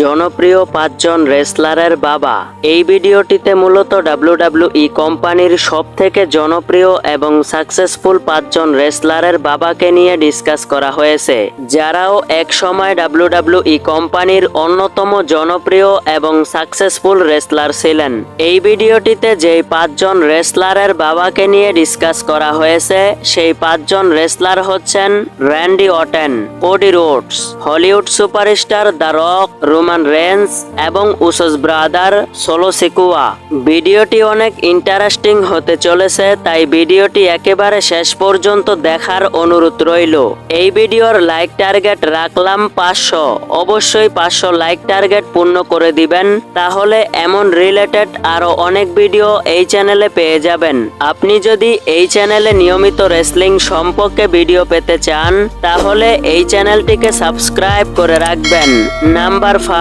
জনপ্রিয় পাঁচজন রেসলারের বাবা। এই ভিডিওটিতে মূলত ডাব্লিউডাব্লিউই কোম্পানির সব থেকে জনপ্রিয় এবং সাকসেসফুল পাঁচজন রেসলারের বাবাকে নিয়ে ডিসকাস করা হয়েছে, যারাও এক সময় ডাব্লিউডাব্লিউই কোম্পানির অন্যতম জনপ্রিয় এবং সাকসেসফুল রেসলার ছিলেন। এই ভিডিওটিতে যেই পাঁচজন রেসলারের বাবাকে নিয়ে ডিসকাস করা হয়েছে, সেই পাঁচজন রেসলার হচ্ছেন Randy Orton, Cody Rhodes, Hollywood superstar the Rock Roman Reigns এবং উসস ব্রাদার সোলো সিকুয়া। ভিডিওটি অনেক ইন্টারেস্টিং হতে চলেছে, তাই ভিডিওটি একেবারে শেষ পর্যন্ত দেখার অনুরোধ রইল। এই ভিডিওর লাইক টার্গেট রাখলাম পাঁচশো। অবশ্যই পাঁচশো লাইক টার্গেট পূর্ণ করে দিবেন, তাহলে এমন রিলেটেড আরও অনেক ভিডিও এই চ্যানেলে পেয়ে যাবেন। আপনি যদি এই চ্যানেলে নিয়মিত রেসলিং সম্পর্কে ভিডিও পেতে চান, তাহলে এই চ্যানেলটিকে সাবস্ক্রাইব করে রাখবেন। নাম্বার ফাইভ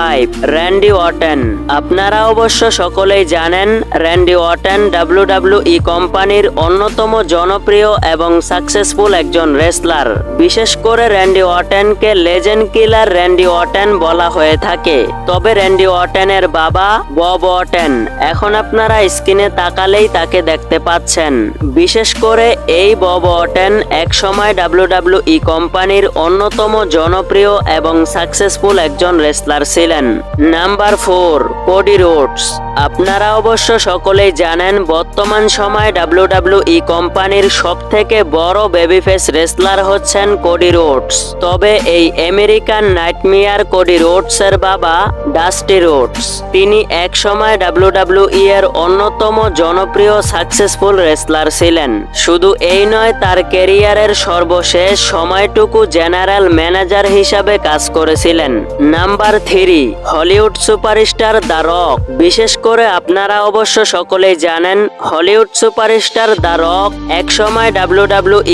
র্যান্ডি ওয়াটেন আপনারা অবশ্য সকলেই জানেন র্যান্ডি ওয়াটেন ডাব্লিউডাব্লিউই কোম্পানির অন্যতম জনপ্রিয় এবং সাকসেসফুল একজন রেসলার বিশেষ করে র্যান্ডি ওয়াটেনকে লেজেন্ড কিলার র্যান্ডি ওয়াটেন বলা হয়ে থাকে। তবে র্যান্ডি ওয়াটেনের বাবা বব ওয়াটেন এখন আপনারা স্ক্রিনে তাকালেই তাকে দেখতে পাচ্ছেন। বিশেষ করে এই বব ওয়াটেন এক সময় ডাব্লিউডাব্লিউই কোম্পানির অন্যতম জনপ্রিয় এবং সাকসেসফুল একজন রেসলার ছিলেন। Number four Cody Rhodes. আপনারা অবশ্য সকলেই জানেন, বর্তমান সময়ে ডাব্লিউডাব্লিউই কোম্পানির সব থেকে বড় বেবিফেস রেসলার হচ্ছেন কোডি রোডস তবে এই আমেরিকান নাইটমিয়ার কোডি রোডস এর বাবা ডাস্টি রোডস তিনি এক সময় ডাব্লিউডাব্লিউই এর অন্যতম জনপ্রিয় সাকসেসফুল রেসলার ছিলেন। শুধু এই নয়, তার ক্যারিয়ারের সর্বশেষ সময়টুকু জেনারেল ম্যানেজার হিসাবে কাজ করেছিলেন। Number three Hollywood superstar the Rock বিশেষ করে আপনারা অবশ্য সকলেই জানেন, হলিউড সুপারস্টার দ্য রক এক সময়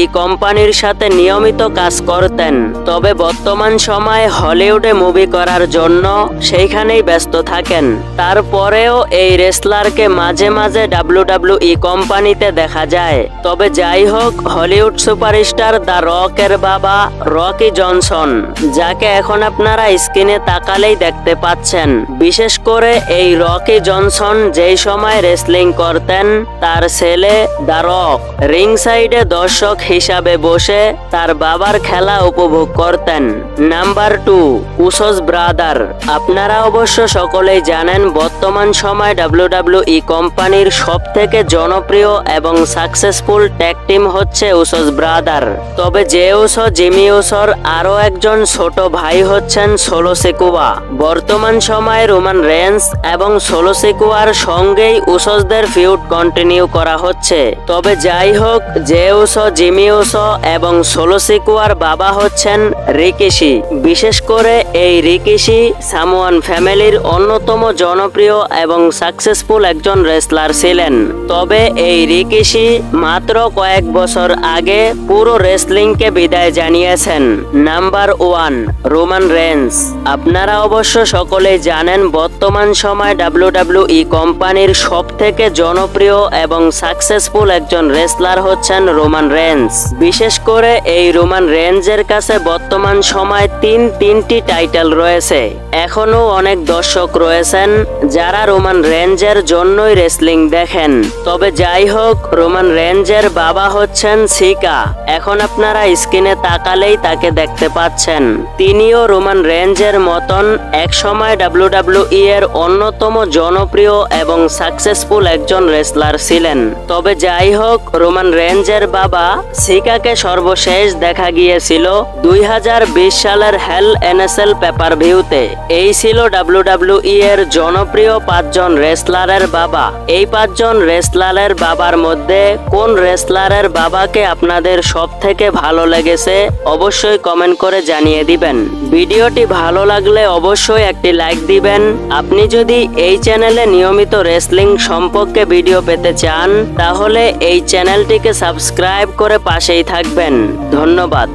ই কোম্পানির সাথে নিয়মিত কাজ করতেন। তবে বর্তমান সময়ে হলিউডে মুভি করার জন্য সেইখানেই ব্যস্ত থাকেন। তারপরেও এই রেসলারকে মাঝে মাঝে ডাব্লিউডাব্লিউ ই কোম্পানিতে দেখা যায়। তবে যাই হোক, হলিউড সুপারস্টার দ্য রকের বাবা রকি জনসন, যাকে এখন আপনারা স্ক্রিনে তাকালেই দেখতে পাচ্ছেন। বিশেষ করে এই রকি জনসন যেই সময় রেসলিং করতেন, তার ছেলে দ্য রক রিং সাইডে দর্শক হিসাবে বসে তার বাবার খেলা উপভোগ করতেন। নাম্বার টু উসস ব্রাদার আপনারা অবশ্য সকলেই জানেন, বর্তমান সময় ডাব্লিউডাব্লিউই কোম্পানির সব থেকে জনপ্রিয় এবং সাকসেসফুল ট্যাগ টিম হচ্ছে উসস ব্রাদার তবে যে উসো জিমি উসর আরও একজন ছোট ভাই হচ্ছেন সোলো সেকুয়া বর্তমান সময়ে রোমান রেন্স এবং সোলো সেকুয়ার সঙ্গেই উসসদের ফিউড কন্টিনিউ করা হচ্ছে। তবে যাই হোক যে উসো জিমি উসো এবং সোলো সেকুয়ার বাবা হচ্ছেন রিকিশি। বিশেষ করে এই রিকিশি সামোয়ান ফ্যামিলির অন্যতম জনপ্রিয় এবং সাকসেসফুল একজন রেসলার ছিলেন। তবে এই রিকিশি মাত্র কয়েক বছর আগে পুরো রেসলিংকে বিদায় জানিয়েছেন। Number one, Roman Reigns. আপনারা অবশ্য সকলেই জানেন, বর্তমান সময় ডাব্লিউডাব্লিউই কোম্পানির সব থেকে জনপ্রিয় এবং সাকসেসফুল একজন রেসলার হচ্ছেন রোমান রেঞ্জ বিশেষ করে এই রোমান রেঞ্জের কাছে বর্তমান সময় তিন তিনটি টাইটেল রয়েছে। এখনও অনেক দর্শক রয়েছেন যারা রোমান রেঞ্জের জন্যই রেসলিং দেখেন। তবে যাই হোক রোমান রেঞ্জের বাবা হচ্ছেন সিকা এখন আপনারা স্ক্রিনে তাকালেই তাকে দেখতে পাচ্ছেন। তিনিও রোমান রেঞ্জের মতন এক সময় ডাব্লিউডাব্লিউই এর অন্যতম জনপ্রিয় এবং সাকসেসফুল একজন রেসলার ছিলেন। তবে যাই হোক রোমান রেঞ্জের বাবা সিকাকে সর্বশেষ দেখা গিয়েছিল দুই হাজার বিশ সালের হেল এনএসএল পেপার ভিউতে এই ছিল ডাব্লিউডাব্লিউই এর জনপ্রিয় পাঁচজন রেসলারের বাবা। এই পাঁচজন রেসলারের বাবার মধ্যে কোন রেসলারের বাবাকে আপনাদের সব থেকে ভালো লেগেছে, অবশ্যই কমেন্ট করে জানিয়ে দিবেন। ভিডিওটি ভালো লাগলে অবশ্যই একটি লাইক দিবেন। আপনি যদি এই চ্যানেলে নিয়মিত রেসলিং সম্পর্কে ভিডিও পেতে চান, তাহলে এই চ্যানেলটিকে সাবস্ক্রাইব করে পাশেই থাকবেন। ধন্যবাদ।